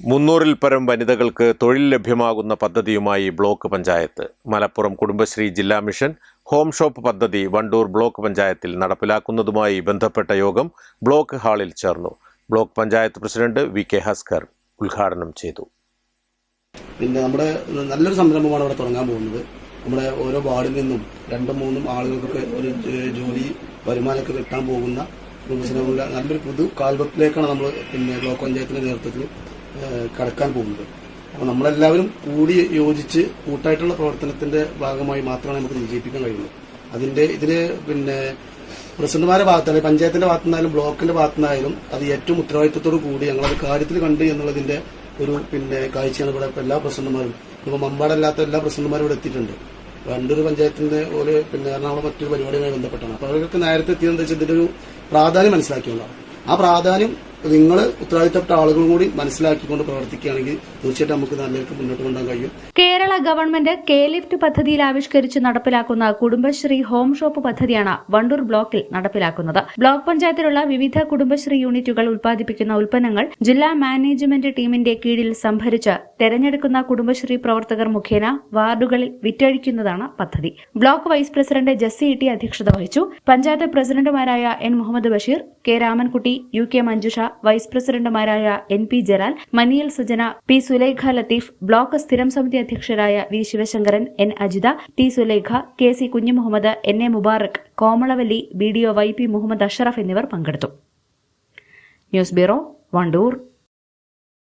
മുന്നൂറിൽ പരം വനിതകൾക്ക് തൊഴിൽ ലഭ്യമാകുന്ന പദ്ധതിയുമായി ബ്ലോക്ക് പഞ്ചായത്ത്. മലപ്പുറം കുടുംബശ്രീ ജില്ലാ മിഷൻ ഹോം ഷോപ്പ് പദ്ധതി വണ്ടൂർ ബ്ലോക്ക് പഞ്ചായത്തിൽ നടപ്പിലാക്കുന്നതുമായി ബന്ധപ്പെട്ട യോഗം ബ്ലോക്ക് ഹാളിൽ ചേർന്നു. Block panchayat president V K Haskar ഉദ്ഘാടനം ചെയ്തു. പിന്നെ നമ്മുടെ നല്ലൊരു സംരംഭമാണ് ഇവിടെ തുടങ്ങാൻ പോകുന്നത്. നമ്മുടെ ഓരോ വാർഡിൽ നിന്നും രണ്ടും മൂന്നും ആളുകൾക്കൊക്കെ ഒരു ജോലി വരുമാനമൊക്കെ കിട്ടാൻ പോകുന്ന നല്ലൊരു പുതു കാൽവത്തിലേക്കാണ് നമ്മൾ പിന്നെ ബ്ലോക്ക് പഞ്ചായത്തിന്റെ നേതൃത്വത്തിൽ കടക്കാൻ പോകുന്നത്. അപ്പോൾ നമ്മളെല്ലാവരും കൂടി യോജിച്ച് കൂട്ടായിട്ടുള്ള പ്രവർത്തനത്തിന്റെ ഭാഗമായി മാത്രമാണ് നമുക്ക് വിജയിപ്പിക്കാൻ കഴിയുന്നത് അതിന്റെ ഇതിൽ പിന്നെ പ്രസിഡന്റുമാരുടെ ഭാഗത്തായാലും പഞ്ചായത്തിന്റെ ഭാഗത്തുനിന്നായാലും ബ്ലോക്കിന്റെ ഭാഗത്തുനിന്നായാലും അത് ഏറ്റവും ഉത്തരവാദിത്വത്തോടു കൂടി ഞങ്ങളത് കാര്യത്തിൽ കണ്ട് എന്നുള്ളതിന്റെ ഒരു പിന്നെ കാഴ്ചയാണ് ഇവിടെ എല്ലാ പ്രസിഡന്റുമാരും. ഇപ്പൊ മമ്പാടല്ലാത്ത എല്ലാ പ്രസിഡന്റുമാരും ഇവിടെ എത്തിയിട്ടുണ്ട്. രണ്ടൊരു പഞ്ചായത്തിന്റെ ഒരു പിന്നെ എറണാകുളം മറ്റൊരു പരിപാടിയുമായി ബന്ധപ്പെട്ടാണ്. അപ്പൊ അവർക്ക് നേരത്തെ എത്തിയതെന്ന് വെച്ചാൽ ഇതിന്റെ ഒരു പ്രാധാന്യം മനസ്സിലാക്കിയുള്ള ആ പ്രാധാന്യം നിങ്ങൾ ഉത്തരവാദിത്തപ്പെട്ട ആളുകളും കൂടി മനസ്സിലാക്കിക്കൊണ്ട് പ്രവർത്തിക്കുകയാണെങ്കിൽ തീർച്ചയായിട്ടും നമുക്ക് നല്ലതായിട്ട് മുന്നോട്ട് കൊണ്ടുപോകാൻ കഴിയും. കേരള ഗവൺമെന്റ് കെ ലിഫ്റ്റ് പദ്ധതിയിൽ ആവിഷ്കരിച്ച് നടപ്പിലാക്കുന്ന കുടുംബശ്രീ ഹോം ഷോപ്പ് പദ്ധതിയാണ് വണ്ടൂർ ബ്ലോക്കിൽ നടപ്പിലാക്കുന്നത്. ബ്ലോക്ക് പഞ്ചായത്തിലുള്ള വിവിധ കുടുംബശ്രീ യൂണിറ്റുകൾ ഉൽപ്പാദിപ്പിക്കുന്ന ഉൽപ്പന്നങ്ങൾ ജില്ലാ മാനേജ്മെന്റ് ടീമിന്റെ കീഴിൽ സംഭരിച്ച് തെരഞ്ഞെടുക്കുന്ന കുടുംബശ്രീ പ്രവർത്തകർ മുഖേന വാർഡുകളിൽ വിറ്റഴിക്കുന്നതാണ് പദ്ധതി. Block vice president Jessy Itty അധ്യക്ഷത വഹിച്ചു. പഞ്ചായത്ത് പ്രസിഡന്റുമാരായ N Muhammad Basheer K Ramankutty U K Manjusha vice പ്രസിഡന്റുമാരായ N P Jalal Maniyal Sujana P Sulaikha Latheef block സ്ഥിരം സമിതി അധ്യക്ഷരായ V Sivasankaran N Ajitha T Sulaikha K C Kunhumuhammad N A Mubarak Komalavalli B D O Y P Muhammad Ashraf എന്നിവർ പങ്കെടുത്തു. News bureau Vandoor.